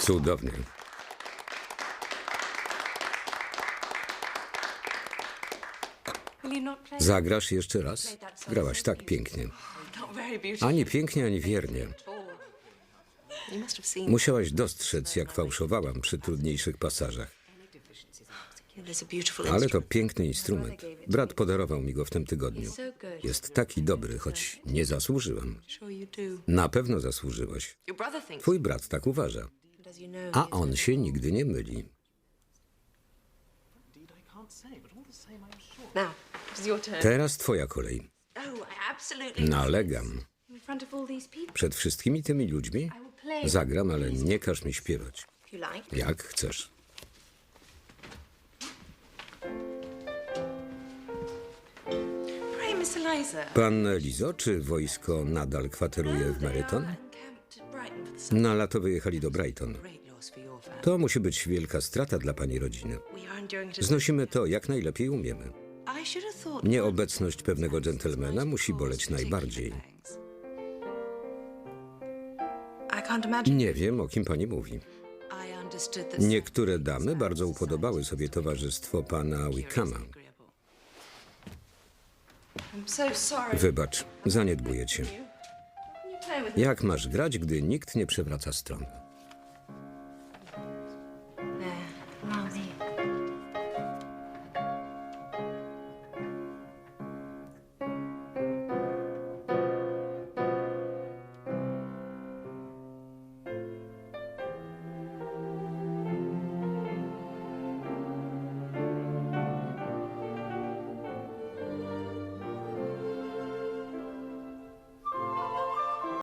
Cudownie. Zagrasz jeszcze raz? Grałaś tak pięknie. Ani pięknie, ani wiernie. Musiałaś dostrzec, jak fałszowałam przy trudniejszych pasażach. Ale to piękny instrument. Brat podarował mi go w tym tygodniu. Jest taki dobry, choć nie do. Na pewno zasłużyłaś. Twój brat tak uważa. A on się nigdy nie myli. Teraz twoja kolej. Oh. Nalegam. Przed wszystkimi tymi ludźmi zagram, ale nie każ mi śpiewać. Jak chcesz. Pan Lizo, czy wojsko nadal kwateruje w Meryton? Na lato wyjechali do Brighton. To musi być wielka strata dla pani rodziny. Znosimy to jak najlepiej umiemy. Nieobecność pewnego dżentelmena musi boleć najbardziej. Nie wiem, o kim pani mówi. Niektóre damy bardzo upodobały sobie towarzystwo pana Wickhama. Wybacz, zaniedbuję cię. Jak masz grać, gdy nikt nie przewraca stron?